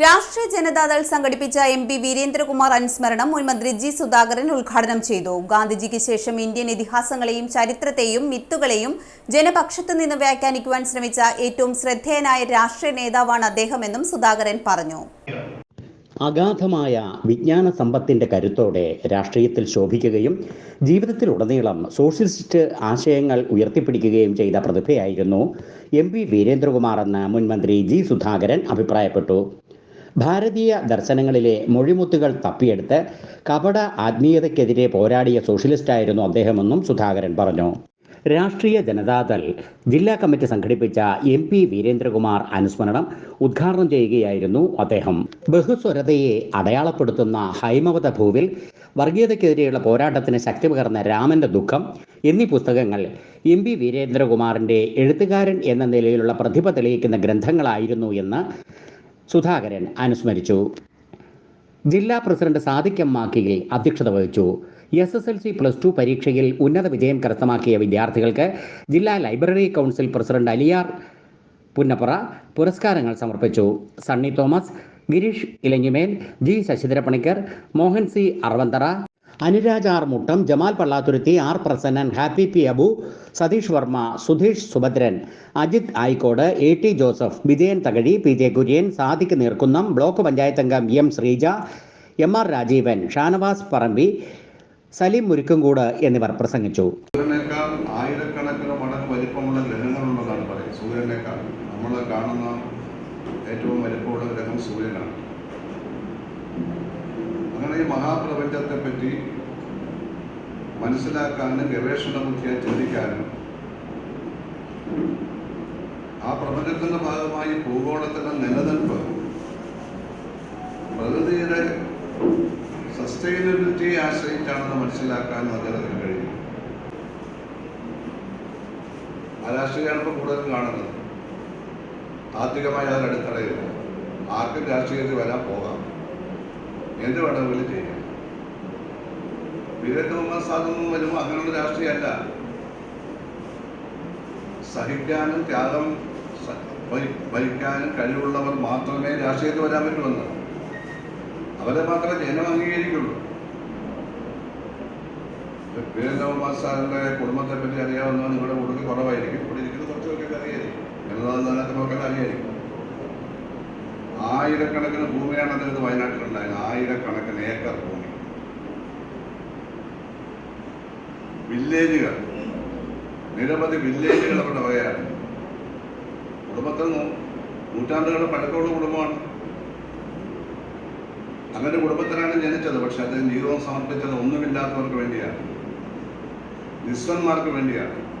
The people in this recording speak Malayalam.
രാഷ്ട്രീയ ജനതാദൾ സംഘടിപ്പിച്ച എം പി വീരേന്ദ്രകുമാർ അനുസ്മരണം മുൻ മന്ത്രി ജി സുധാകരൻ ഉദ്ഘാടനം ചെയ്തു. ഗാന്ധിജിക്ക് ശേഷം ഇന്ത്യൻ ഇതിഹാസങ്ങളെയും ചരിത്രത്തെയും മിത്തുകളെയും ജനപക്ഷത്തു നിന്ന് വ്യാഖ്യാനിക്കുവാൻ ശ്രമിച്ച ഏറ്റവും ശ്രദ്ധേയനായ രാഷ്ട്രീയ നേതാവാണ് അദ്ദേഹമെന്നും സുധാകരൻ പറഞ്ഞു. അഗാധമായ വിജ്ഞാന സമ്പത്തിന്റെ കരുത്തോടെ രാഷ്ട്രീയത്തിൽ ശോഭിക്കുകയും ജീവിതത്തിലുടനീളം സോഷ്യലിസ്റ്റ് ആശയങ്ങൾ ഉയർത്തിപ്പിടിക്കുകയും ചെയ്ത പ്രതിഭയായിരുന്നു എം പി വീരേന്ദ്രകുമാർ എന്ന് മുൻമന്ത്രി ജി സുധാകരൻ അഭിപ്രായപ്പെട്ടു. ഭാരതീയ ദർശനങ്ങളിലെ മൊഴിമുത്തുകൾ തപ്പിയെടുത്ത് കപട ആത്മീയതയ്ക്കെതിരെ പോരാടിയ സോഷ്യലിസ്റ്റായിരുന്നു അദ്ദേഹമെന്നും സുധാകരൻ പറഞ്ഞു. രാഷ്ട്രീയ ജനതാദൾ ജില്ലാ കമ്മിറ്റി സംഘടിപ്പിച്ച എം പി വീരേന്ദ്രകുമാർ അനുസ്മരണം ഉദ്ഘാടനം ചെയ്യുകയായിരുന്നു അദ്ദേഹം. ബഹുസ്വരതയെ അടയാളപ്പെടുത്തുന്ന ഹൈമവത ഭൂവിൽ വർഗീയതയ്ക്കെതിരെയുള്ള പോരാട്ടത്തിന് ശക്തി പകർന്ന രാമന്റെ ദുഃഖം എന്നീ പുസ്തകങ്ങൾ എം പി വീരേന്ദ്രകുമാറിന്റെ എഴുത്തുകാരൻ എന്ന നിലയിലുള്ള പ്രതിഭ തെളിയിക്കുന്ന ഗ്രന്ഥങ്ങളായിരുന്നു എന്ന് സുധാകരൻ അനുസ്മരിച്ചു. ജില്ലാ പ്രസിഡന്റ് സാദിഖ് മാക്കിയിൽ അധ്യക്ഷത വഹിച്ചു. S S L C plus two പരീക്ഷയിൽ ഉന്നത വിജയം കരസ്ഥമാക്കിയ വിദ്യാർത്ഥികൾക്ക് ജില്ലാ library council president Aliyar Punnappura പുരസ്കാരങ്ങൾ സമർപ്പിച്ചു. Sunny Thomas Girish Elanjimel G Sasidharapanicker Mohan C Aravanthara Anuraj R Muttam Jamal Pallathuruthy R Prasannan Happy P Abu Satheesh Varma Sudheesh Subhadran Ajith Ayikkode A T Joseph Vijayan Thakazhi P J Kurian Sadiq Neerkunnam block panchayat അംഗം M Sreeja M R Rajeevan Shanavas Parambi Saleem Murukkumkoodu എന്നിവർ പ്രസംഗിച്ചു. സൂര്യനേക്കാൾ നമ്മൾ കാണുന്ന ഏറ്റവും വലിപ്പമുള്ള ഗ്രഹം സൂര്യനാണ്. അങ്ങനെ ഈ മഹാപ്രപഞ്ചത്തെ പറ്റി മനസ്സിലാക്കാനും ഗവേഷണ ബുദ്ധിയെ ചിന്തിക്കാനും ആ പ്രപഞ്ചത്തിന്റെ ഭാഗമായി ഭൂഗോളത്തിന്റെ നിലനിൽപ്പ് പ്രകൃതിയുടെ സസ്റ്റൈനബിലിറ്റിയെ ആശ്രയിച്ചാണെന്ന് മനസ്സിലാക്കാനും അദ്ദേഹത്തിന് കഴിയും ആ രാഷ്ട്രീയമാണ് ഇപ്പോൾ കൂടുതലും കാണുന്നത്. ആത്മികമായി അതിൽ അടുത്തടയില്ല ആർക്കും രാഷ്ട്രീയത്തിൽ വരാൻ പോകാം. എന്ത് വേണമെങ്കിലും ചെയ്യാം. മുഹമ്മദ് സാധനം വരുമ്പോൾ അങ്ങനെയുള്ള രാഷ്ട്രീയമല്ല. സഹിക്കാനും ത്യാഗം ഭരിക്കാനും കഴിവുള്ളവർ മാത്രമേ രാഷ്ട്രീയത്തിൽ വരാൻ പറ്റുമെന്ന് അവരെ മാത്രമേ ജനം അംഗീകരിക്കുള്ളൂ. വീരേന്ദ്രകുമാർ സാറിന്റെ കുടുംബത്തെ പറ്റി അറിയാവുന്ന നിങ്ങളുടെ കൂടുതൽ കുറവായിരിക്കും. ഇവിടെ ഇരിക്കുന്ന കുറച്ചൊക്കെ അറിയായിരിക്കും. എന്നതാണ് നോക്കാൻ അറിയായിരിക്കും ആയിരക്കണക്കിന് ഭൂമിയാണ് അദ്ദേഹത്തിന് വയനാട്ടിലുണ്ടായത് ആയിരക്കണക്കിന് ഏക്കർ ഭൂമി. വില്ലേജുകൾ. നിരവധി വില്ലേജുകൾ അവരുടെ വകയാണ്. കുടുംബത്തിൽ നൂറ്റാണ്ടുകളുടെ പഴക്കമുള്ള കുടുംബമാണ്. അങ്ങനെ കുടുംബത്തിലാണ് ജനിച്ചത്. പക്ഷെ അദ്ദേഹം ജീവിതം സമർപ്പിച്ചത് ഒന്നുമില്ലാത്തവർക്ക് വേണ്ടിയാണ്. നിസ്വന്മാർക്ക് വേണ്ടിയാണ്.